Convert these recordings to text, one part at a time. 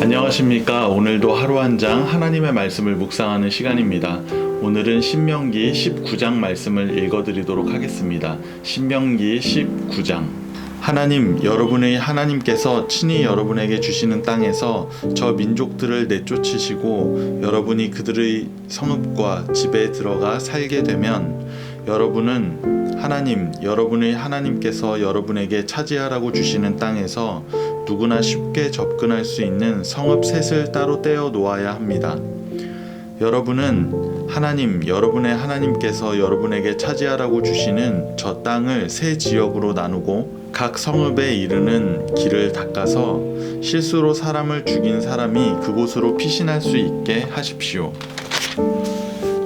안녕하십니까. 오늘도 하루 한 장 하나님의 말씀을 묵상하는 시간입니다. 오늘은 신명기 19장 말씀을 읽어드리도록 하겠습니다. 신명기 19장. 하나님, 여러분의 하나님께서 친히 여러분에게 주시는 땅에서 저 민족들을 내쫓으시고 여러분이 그들의 성읍과 집에 들어가 살게 되면 여러분은 하나님, 여러분의 하나님께서 여러분에게 차지하라고 주시는 땅에서 누구나 쉽게 접근할 수 있는 성읍 셋을 따로 떼어 놓아야 합니다. 여러분은 하나님, 여러분의 하나님께서 여러분에게 차지하라고 주시는 저 땅을 세 지역으로 나누고 각 성읍에 이르는 길을 닦아서 실수로 사람을 죽인 사람이 그곳으로 피신할 수 있게 하십시오.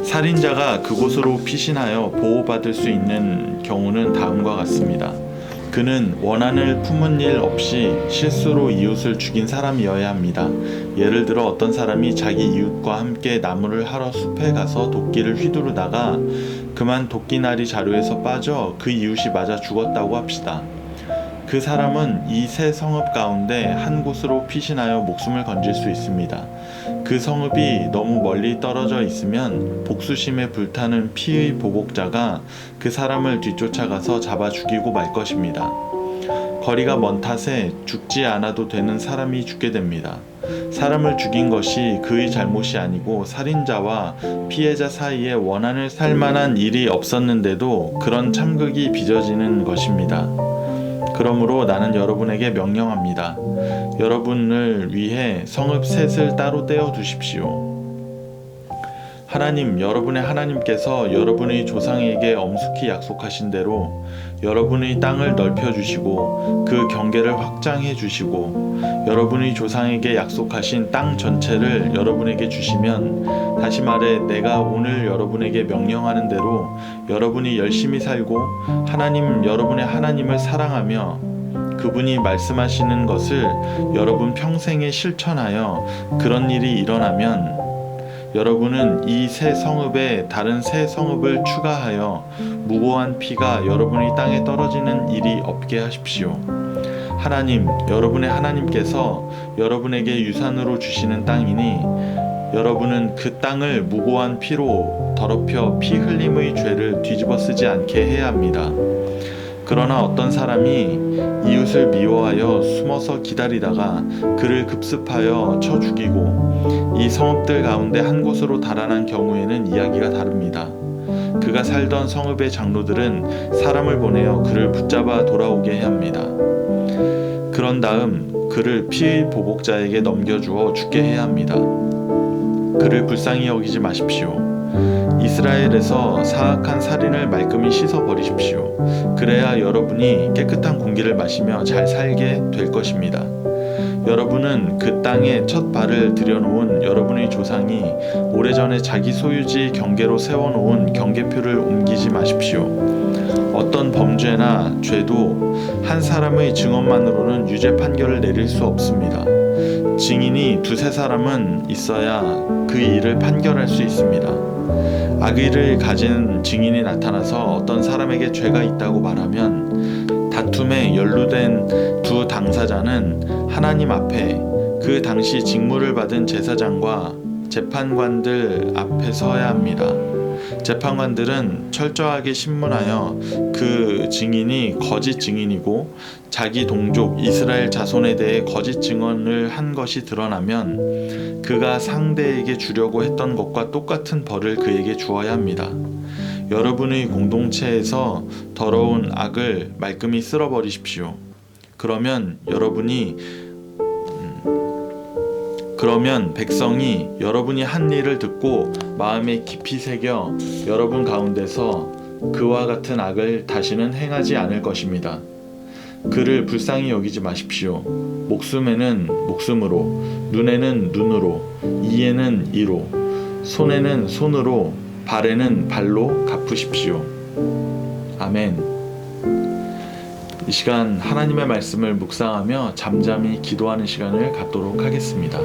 살인자가 그곳으로 피신하여 보호받을 수 있는 경우는 다음과 같습니다. 그는 원한을 품은 일 없이 실수로 이웃을 죽인 사람이어야 합니다. 예를 들어 어떤 사람이 자기 이웃과 함께 나무를 하러 숲에 가서 도끼를 휘두르다가 그만 도끼날이 자루에서 빠져 그 이웃이 맞아 죽었다고 합시다. 그 사람은 이 세 성읍 가운데 한 곳으로 피신하여 목숨을 건질 수 있습니다. 그 성읍이 너무 멀리 떨어져 있으면 복수심에 불타는 피의 보복자가 그 사람을 뒤쫓아가서 잡아 죽이고 말 것입니다. 거리가 먼 탓에 죽지 않아도 되는 사람이 죽게 됩니다. 사람을 죽인 것이 그의 잘못이 아니고 살인자와 피해자 사이에 원한을 살 만한 일이 없었는데도 그런 참극이 빚어지는 것입니다. 그러므로 나는 여러분에게 명령합니다. 여러분을 위해 성읍 셋을 따로 떼어 두십시오. 하나님, 여러분의 하나님께서 여러분의 조상에게 엄숙히 약속하신 대로 여러분의 땅을 넓혀 주시고 그 경계를 확장해 주시고 여러분의 조상에게 약속하신 땅 전체를 여러분에게 주시면 다시 말해 내가 오늘 여러분에게 명령하는 대로 여러분이 열심히 살고 하나님 여러분의 하나님을 사랑하며 그분이 말씀하시는 것을 여러분 평생에 실천하여 그런 일이 일어나면 여러분은 이 새 성읍에 다른 새 성읍을 추가하여 무고한 피가 여러분의 땅에 떨어지는 일이 없게 하십시오. 하나님, 여러분의 하나님께서 여러분에게 유산으로 주시는 땅이니 여러분은 그 땅을 무고한 피로 더럽혀 피 흘림의 죄를 뒤집어 쓰지 않게 해야 합니다. 그러나 어떤 사람이 이웃을 미워하여 숨어서 기다리다가 그를 급습하여 쳐 죽이고 이 성읍들 가운데 한 곳으로 달아난 경우에는 이야기가 다릅니다. 그가 살던 성읍의 장로들은 사람을 보내어 그를 붙잡아 돌아오게 합니다. 그런 다음 그를 피의 보복자에게 넘겨주어 죽게 해야 합니다. 그를 불쌍히 여기지 마십시오. 이스라엘에서 사악한 살인을 말끔히 씻어 버리십시오. 그래야 여러분이 깨끗한 공기를 마시며 잘 살게 될 것입니다. 여러분은 그 땅에 첫 발을 들여놓은 여러분의 조상이 오래전에 자기 소유지 경계로 세워놓은 경계표를 옮기지 마십시오. 어떤 범죄나 죄도 한 사람의 증언만으로는 유죄 판결을 내릴 수 없습니다. 증인이 두세 사람은 있어야 그 일을 판결할 수 있습니다. 악의를 가진 증인이 나타나서 어떤 사람에게 죄가 있다고 말하면 다툼에 연루된 두 당사자는 하나님 앞에 그 당시 직무를 받은 제사장과 재판관들 앞에 서야 합니다. 재판관들은 철저하게 신문하여 그 증인이 거짓 증인이고 자기 동족 이스라엘 자손에 대해 거짓 증언을 한 것이 드러나면 그가 상대에게 주려고 했던 것과 똑같은 벌을 그에게 주어야 합니다. 여러분의 공동체에서 더러운 악을 말끔히 쓸어버리십시오. 그러면 여러분이 그러면 백성이 여러분이 한 일을 듣고 마음에 깊이 새겨 여러분 가운데서 그와 같은 악을 다시는 행하지 않을 것입니다. 그를 불쌍히 여기지 마십시오. 목숨에는 목숨으로, 눈에는 눈으로, 이에는 이로, 손에는 손으로, 발에는 발로 갚으십시오. 아멘. 이 시간 하나님의 말씀을 묵상하며 잠잠히 기도하는 시간을 갖도록 하겠습니다.